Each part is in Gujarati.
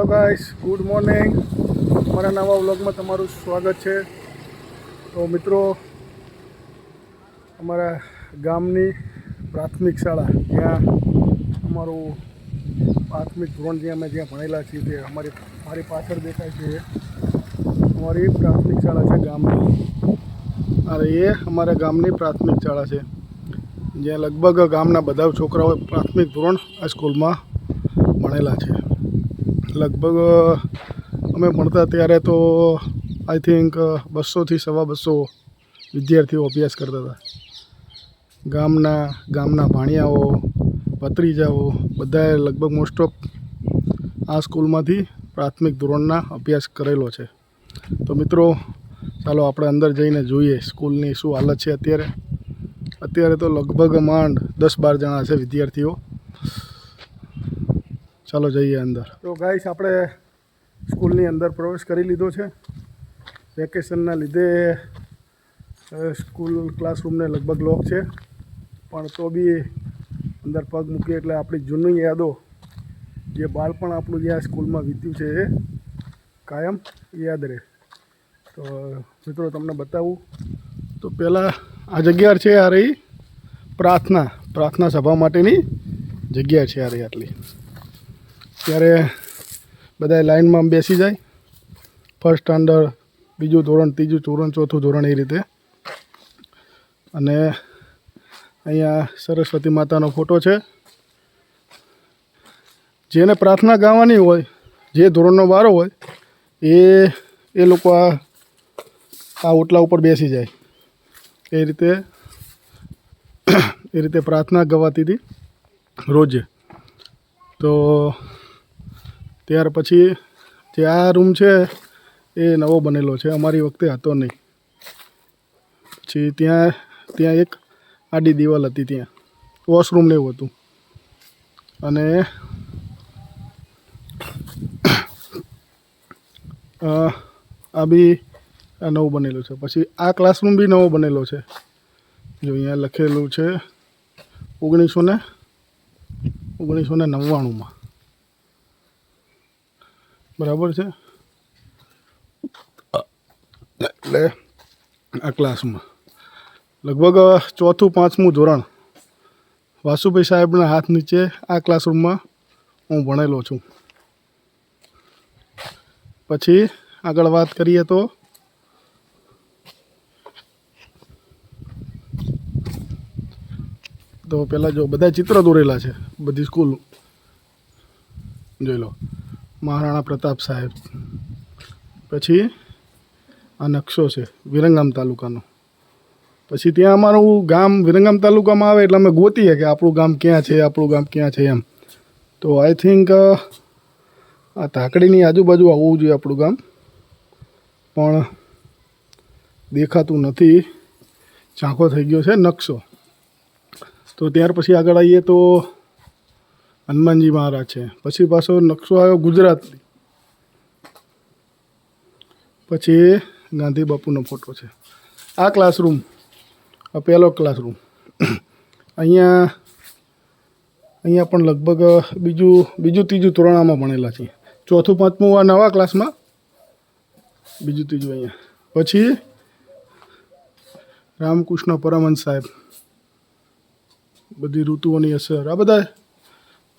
Hello guys, good morning. મારા નવા વ્લોગમાં તમારું સ્વાગત છે. તો મિત્રો, અમારા ગામની પ્રાથમિક શાળા, જ્યાં અમારું પ્રાથમિક ધોરણ જ્યાં અમે જ્યાં ભણેલા છીએ તે અમારી, મારી પાછળ દેખાય છે. અમારી પ્રાથમિક શાળા છે ગામની. અરે એ અમારા ગામની પ્રાથમિક શાળા છે. જ્યાં લગભગ ગામના બધા છોકરાઓ પ્રાથમિક ધોરણ આ સ્કૂલમાં ભણેલા છે. લગભગ અમે ભણતા ત્યારે તો આઈ થિંક બસોથી સવા બસો વિદ્યાર્થીઓ અભ્યાસ કરતા હતા. ગામના ગામના ભાણિયાઓ, ભત્રીજાઓ, બધાએ લગભગ મોસ્ટ ઓફ આ સ્કૂલમાંથી પ્રાથમિક ધોરણના અભ્યાસ કરેલો છે. તો મિત્રો, ચાલો આપણે અંદર જઈને જોઈએ સ્કૂલની શું હાલત છે અત્યારે. અત્યારે તો લગભગ માંડ દસ બાર જણા છે વિદ્યાર્થીઓ. ચાલો જઈએ અંદર. તો ગાઈસ, આપણે સ્કૂલની અંદર પ્રવેશ કરી લીધો છે. વેકેશનના લીધે સ્કૂલ ક્લાસરૂમને લગભગ લોક છે. પણ તો બી અંદર પગ મૂકીએ એટલે આપણી જૂની યાદો, જે બાળપણ આપણું જ્યાં સ્કૂલમાં વીત્યું છે એ કાયમ યાદ રહે. તો, મિત્રો, તમને બતાવું. તો પહેલાં આ જગ્યા છે આ રહી પ્રાર્થના. પ્રાર્થના સભા માટેની જગ્યા છે આ રહી આટલી. ત્યારે બધા લાઈનમાં બેસી જાય. ફર્સ્ટ સ્ટાન્ડર્ડ બીજું ધોરણ, ત્રીજું ધોરણ, ચોથું ધોરણ એ રીતે. અને અહીંયા સરસ્વતી માતાનો ફોટો છે. જેને પ્રાર્થના ગાવાની હોય, જે ધોરણનો વારો હોય, એ એ લોકો આ આ ઓટલા ઉપર બેસી જાય. એ રીતે એ રીતે પ્રાર્થના ગવાતી હતી રોજે. તો ત્યાર પછી જે આ રૂમ છે, એ નવો બનેલો છે. અમારી વખતે હતો નહીં. પછી ત્યાં ત્યાં એક આડી દિવાલ હતી ત્યાં. વોશરૂમ ને એવું હતું. અને આ બી આ નવું બનેલું છે. પછી આ ક્લાસરૂમ બી નવો બનેલો છે. જો અહીંયા લખેલું છે, ઓગણીસો ને ઓગણીસો ને નવ્વાણુંમાં. બરાબર છે? એટલે આ ક્લાસમાં. લગભગ ચોથું, પાંચમું ધોરણ વાસુભાઈ સાહેબના હાથ નીચે આ ક્લાસરૂમમાં હું ભણેલો છું. પછી આગળ વાત કરીએ તો તો પહેલાં જો બધા ચિત્ર દોરેલા છે, બધી સ્કૂલ જોઈ લો. મહારાણા પ્રતાપ સાહેબ. પછી આ નકશો છે, વિરંગામ તાલુકાનો. પછી ત્યાં અમારું ગામ વિરંગામ તાલુકામાં આવે એટલે અમે ગોતીએ કે આપણું ગામ ક્યાં છે, આપણું ગામ ક્યાં છે એમ. તો આઈ થિંક આ તાકડીની આજુબાજુ આવવું જોઈએ આપણું ગામ. પણ દેખાતું નથી. ઝાંખો થઈ ગયો છે નકશો. તો ત્યાર પછી આગળ આવીએ તો હનુમાનજી મહારાજ છે. પછી પાછો નકશો આવ્યો ગુજરાતની. પછી ગાંધી બાપુનો ફોટો છે. આ ક્લાસરૂમ આ પહેલો ક્લાસરૂમ અહીંયા અહીંયા પણ લગભગ બીજું બીજું ત્રીજું ધોરણામાં ભણેલા છીએ. ચોથું, પાંચમું આ નવા ક્લાસમાં બીજું, ત્રીજું અહીંયા. પછી રામકૃષ્ણ પરમહંસ સાહેબ. બધી ઋતુઓની અસર. આ બધા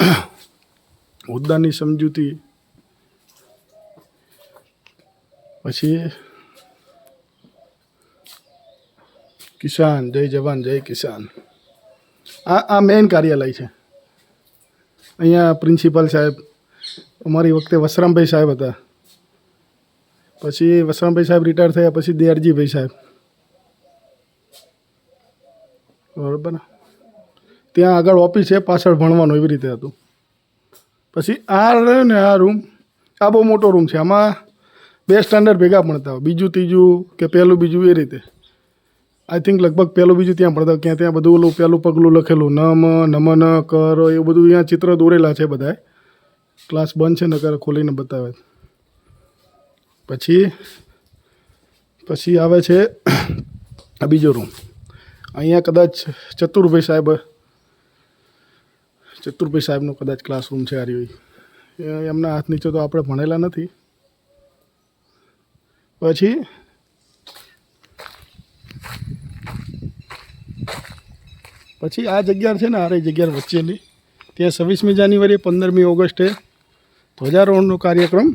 હોદ્દાની સમજૂતી. પછી કિસાન, જય જવાન, જય કિસાન. આ આ મેઇન કાર્યાલય છે. અહીંયા પ્રિન્સિપાલ સાહેબ, અમારી વખતે વસરામભાઈ સાહેબ હતા. પછી વસરામભાઈ સાહેબ રિટાયર થયા પછી દેરજીભાઈ સાહેબ. બરાબર ને? ત્યાં આગળ ઓફિસ છે, પાછળ ભણવાનું એવી રીતે હતું. પછી આ રહ્યો ને આ રૂમ આ બહુ મોટો રૂમ છે. આમાં બે સ્ટાન્ડર્ડ ભેગા ભણતા હોય. બીજું, ત્રીજું કે પહેલું, બીજું એ રીતે. આઈ થિંક લગભગ પહેલું, બીજું ત્યાં ભણતા. ક્યાં ત્યાં બધું ઓલું પહેલું પગલું લખેલું. નમ, નમન, કર એવું બધું અહીંયા ચિત્ર દોરેલા છે બધાએ. ક્લાસ બંધ છે નકર ખોલીને બતાવે. પછી પછી આવે છે આ બીજો રૂમ અહીંયા કદાચ ચતુરભાઈ સાહેબ ચતુરભાઈ સાહેબનો કદાચ ક્લાસરૂમ છે આ રહ્યો એ એમના હાથ નીચે તો આપણે ભણેલા નથી. પછી? પછી આ જગ્યા છે ને, આ રહી જગ્યા વચ્ચેની. ત્યાં છવ્વીસમી જાન્યુઆરી પંદરમી ઓગસ્ટે ધ્વજારોહણનો કાર્યક્રમ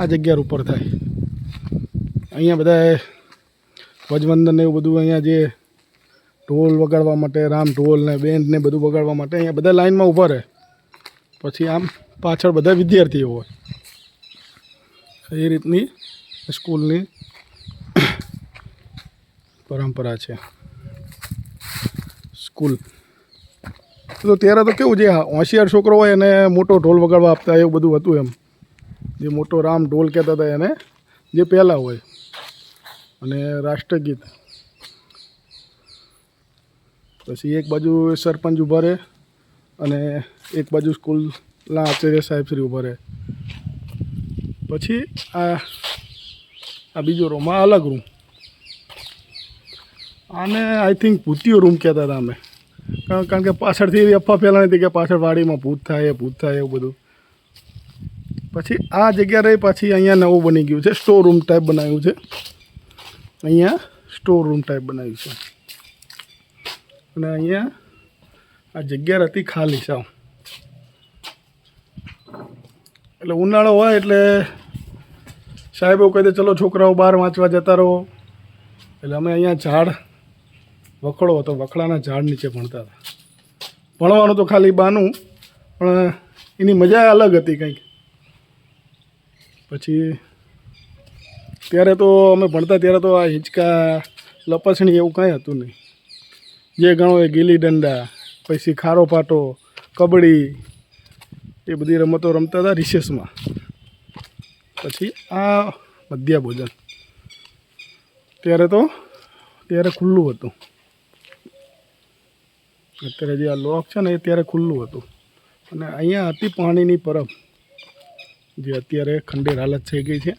આ જગ્યા ઉપર થાય. અહીંયા બધા ધ્વજવંદન એવું બધું અહીંયા જે ઢોલ વગાડવા માટે, રામ ઢોલ ને બેન્ડ ને બધું વગાડવા માટે અહીંયા બધા લાઈનમાં ઊભા રહે. પછી આમ પાછળ બધા વિદ્યાર્થીઓ હોય. એ રીતની સ્કૂલની પરંપરા છે. સ્કૂલ. તો ત્યારે તો કેવું છે હોશિયાર છોકરો હોય એને મોટો ઢોલ વગાડવા આપતા એવું બધું હતું એમ. જે મોટો રામ ઢોલ કહેતા હતા એને, જે પહેલાં હોય. અને રાષ્ટ્રગીત. પછી એક બાજુ સરપંચ ઊભા રહે અને એક બાજુ સ્કૂલના આચાર્ય સાહેબ શ્રી ઊભા રહે. પછી આ આ બીજો રૂમ આ અલગ રૂમ આને આઈ થિંક ભૂતિયો રૂમ કહેતા હતા અમે. કારણ કે પાછળથી એવી અફવા ફેલાણી હતી કે પાછળ વાડીમાં ભૂત થાય ભૂત થાય એવું બધું. પછી આ જગ્યા રહી પાછી અહીંયા નવું બની ગયું છે સ્ટોર રૂમ ટાઈપ બનાવ્યું છે. અહીંયા સ્ટોર રૂમ ટાઈપ બનાવ્યું છે. અને અહીંયા આ જગ્યા હતી ખાલી, સાવ. એટલે ઉનાળો હોય એટલે સાહેબ એવું કહી દે, ચલો છોકરાઓ બહાર વાંચવા જતા રહો. એટલે અમે અહીંયા ઝાડ વખડો હતો, વખડાના ઝાડ નીચે ભણતા હતા. ભણવાનું તો ખાલી બાનું, પણ એની મજા અલગ હતી કંઈક. પછી ત્યારે તો અમે ભણતા, ત્યારે તો આ હિંચકા, લપસણી એવું કાંઈ હતું નહીં. જે ગણો એ ગીલી દંડા, પછી ખારો પાટો, કબડ્ડી, એ બધી રમતો રમતા હતા રિસેસમાં. પછી આ મધ્યા ભોજન. ત્યારે તો, ત્યારે ખુલ્લું હતું. અત્યારે જે આ લોક છે ને એ ત્યારે ખુલ્લું હતું. અને અહીંયા હતી પાણીની પરબ, જે અત્યારે ખંડેર હાલત થઈ ગઈ છે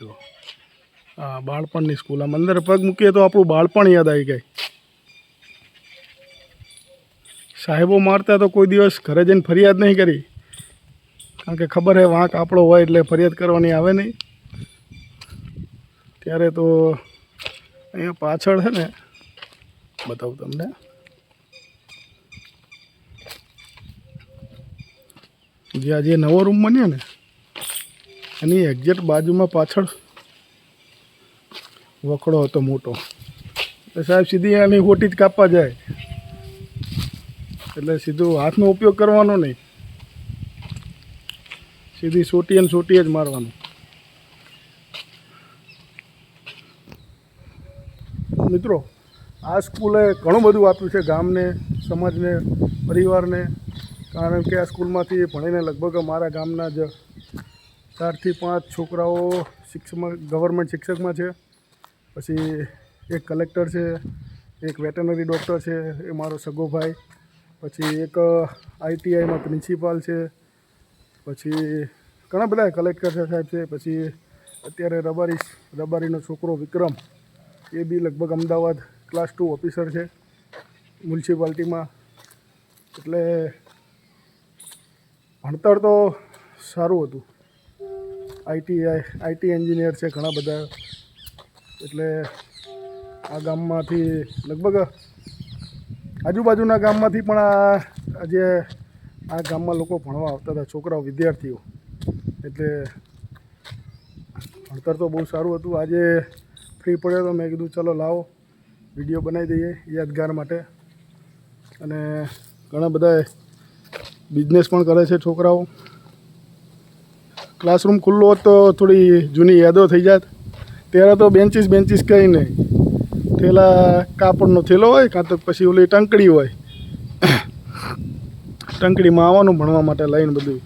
જો આ બાળપણની સ્કૂલ આમ અંદર પગ મૂકીએ તો આપણું બાળપણ યાદ આવી ગઈ સાહેબો મારતા તો કોઈ દિવસ ઘરે જઈને ફરિયાદ નહીં કરી. કારણ કે ખબર હે, વાંક આપણો હોય એટલે ફરિયાદ કરવાની આવે નહીં. ત્યારે તો અહીંયા પાછળ છે ને, બતાવું તમને. જે આજે નવો રૂમ બન્યો ને, એની એક્ઝેક્ટ બાજુમાં પાછળ વખડો હતો મોટો. સાહેબ સીધી એની હોટી જ કાપવા જાય. એટલે સીધું હાથનો ઉપયોગ કરવાનો નહીં. સીધી સોટી અને સોટી જ મારવાનું. મિત્રો, આ સ્કૂલે ઘણું બધું આપ્યું છે ગામને, સમાજને, પરિવારને. કારણ કે આ સ્કૂલમાંથી ભણીને લગભગ મારા ગામના જ ચારથી પાંચ છોકરાઓ શિક્ષકમાં, ગવર્મેન્ટ શિક્ષકમાં છે. પછી એક કલેક્ટર છે, એક વેટનરી ડૉક્ટર છે, એ મારો સગો ભાઈ, પછી એક આઈટીઆઈમાં પ્રિન્સિપાલ છે, પછી ઘણા બધા કલેક્ટર સાહેબ છે, પછી અત્યારે રબારી, રબારીનો છોકરો વિક્રમ, એ બી લગભગ અમદાવાદ ક્લાસ ટુ ઓફિસર છે, મ્યુનિસિપાલિટીમાં. એટલે ભણતર તો સારું હતું. આઈટી આઈટી એન્જિનિયર છે ઘણા બધા. એટલે આ ગામમાંથી લગભગ આજુબાજુના ગામમાંથી પણ આ જે આ ગામમાં લોકો ભણવા આવતા હતા, છોકરાઓ, વિદ્યાર્થીઓ. એટલે ભણતર તો બહુ સારું હતું. આજે ફ્રી પડ્યો તો મેં કીધું, ચલો લાવો, વીડિયો બનાવી દઈએ યાદગાર માટે. અને ઘણા બધા બિઝનેસ પણ કરે છે છોકરાઓ. ક્લાસરૂમ ખુલ્લો હોત તો થોડી જૂની યાદો થઈ જાત. ત્યારે તો બેન્ચીસ બેન્ચીસ કંઈ નહીં થેલા કાપડનો થેલો હોય કાં તો પછી ઓલી ટંકડી હોય. ટંકડીમાં આવવાનું ભણવા માટે લઈને બધું.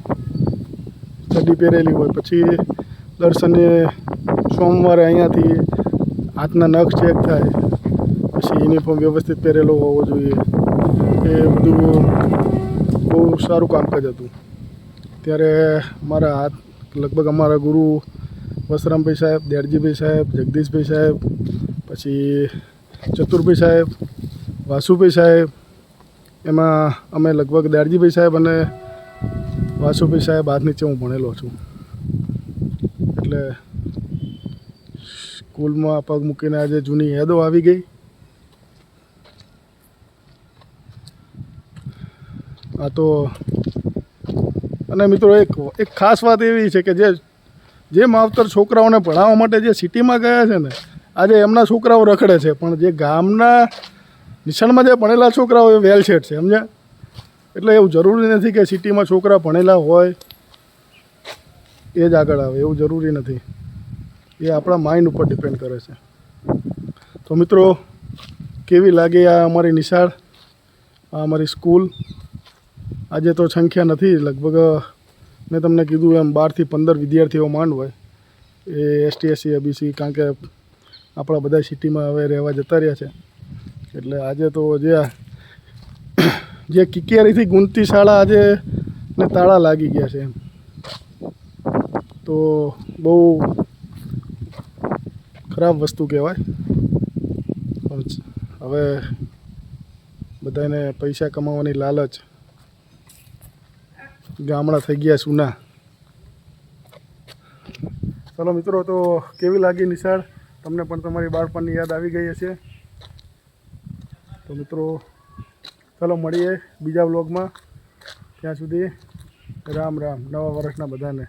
ચડ્ડી પહેરેલી હોય, પછી દર્શને સોમવારે અહીંયાથી હાથના નખ ચેક થાય. પછી યુનિફોર્મ વ્યવસ્થિત પહેરેલો હોવો જોઈએ. એ બધું બહુ સારું કામકાજ હતું. ત્યારે મારા હાથ, લગભગ અમારા ગુરુ વસરામભાઈ સાહેબ, દેડજીભાઈ સાહેબ, જગદીશભાઈ સાહેબ, પછી ચતુરભાઈ સાહેબ, વાસુભાઈ સાહેબ, એમાં અમે લગભગ દારજીભાઈ સાહેબ અને વાસુભાઈ સાહેબ હાથ નીચે હું ભણેલો છું. એટલે સ્કૂલમાં પગ મૂકીને આજે જૂની યાદો આવી ગઈ. આ તો અને મિત્રો એક એક ખાસ વાત એવી છે કે જે જે માવતર છોકરાઓને ભણાવવા માટે જે સિટીમાં ગયા છે ને, આજે એમના છોકરાઓ રખડે છે, પણ જે ગામના નિશાળમાં જે ભણેલા છોકરાઓ એ વેલસેટ છે, સમજ્યા? એટલે એવું જરૂરી નથી કે સિટીમાં છોકરા ભણેલા હોય, એ જ આગળ આવે, એવું જરૂરી નથી. એ આપણા માઇન્ડ ઉપર ડિપેન્ડ કરે છે. તો મિત્રો, કેવી લાગે આ અમારી નિશાળ, આ અમારી સ્કૂલ આજે તો સંખ્યા નથી, લગભગ મેં તમને કીધું એમ બારથી પંદર વિદ્યાર્થીઓ માંડ હોય, એ એસટી એસસી એબીસી કારણ કે આપણા બધા સિટીમાં હવે રહેવા જતા રહ્યા છે. એટલે આજે તો જે જે કિકિયારીથી ગુંતી શાળા આજે ને તાળા લાગી ગયા છે એમ. તો બહુ ખરાબ વસ્તુ કહેવાય. હવે બધાને પૈસા કમાવાની લાલચ ગામડા થઈ ગયા સુના ચલો મિત્રો, તો કેવી લાગી નિશાળ? તમને પણ તમારી બાળપણની યાદ આવી ગઈ હશે. તો મિત્રો, ચલો મળીએ બીજા વ્લોગમાં. ત્યાં સુધી રામ રામ, નવા વર્ષના બધાને.